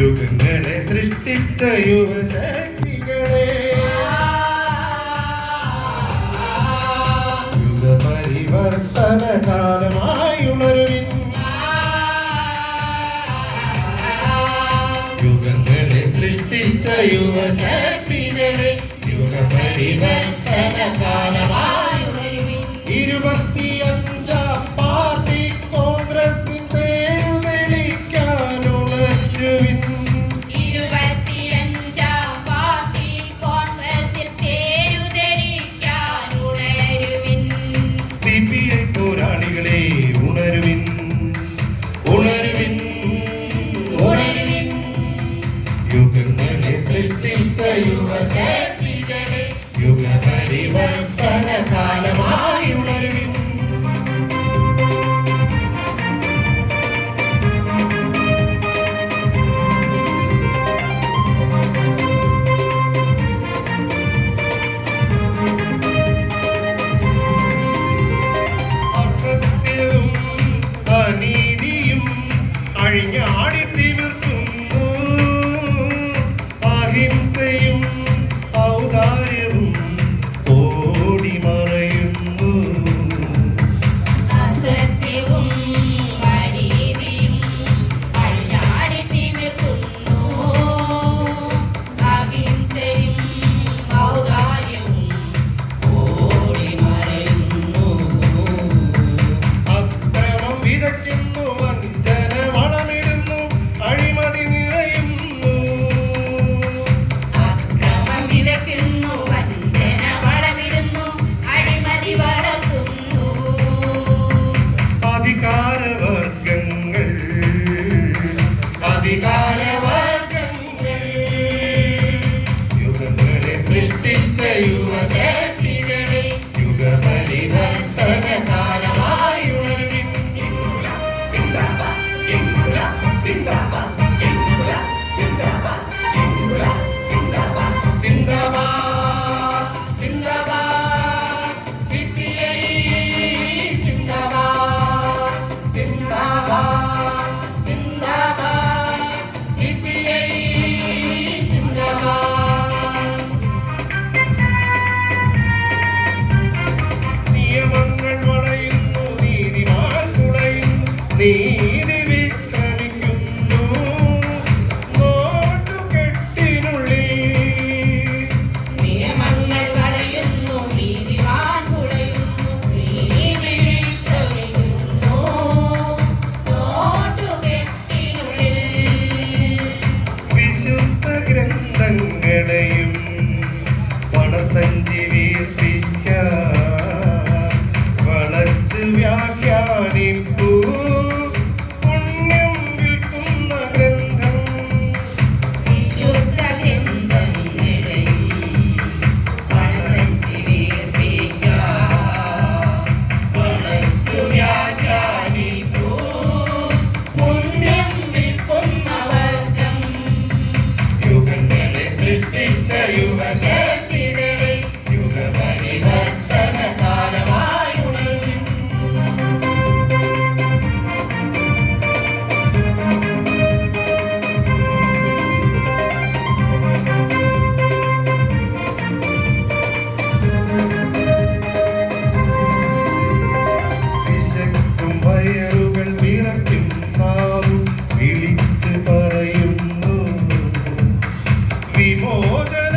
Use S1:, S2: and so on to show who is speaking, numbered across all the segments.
S1: യുഗങ്ങളെ സൃഷ്ടിച്ച യുവശക്തികളെ. യുഗപരിവർത്തന കാലമായി ഉണരുവിൻ യുഗങ്ങളെ സൃഷ്ടിച്ച യുവശക്തികളെ യുഗപരിവർത്തന കാലമായി ಯುಗ ಪರಿವರ್ತನ ಕಾಲ సృష్టించ యువ శక్తి. see വിമോചന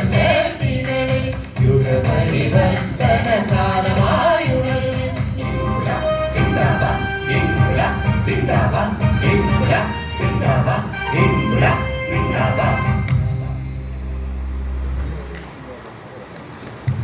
S1: യുവശക്തികളെ യുഗപരിവർത്തന
S2: കാലമായുണരുവിൻ
S1: ഇൻകുലാബ് സിന്ദാബാദ്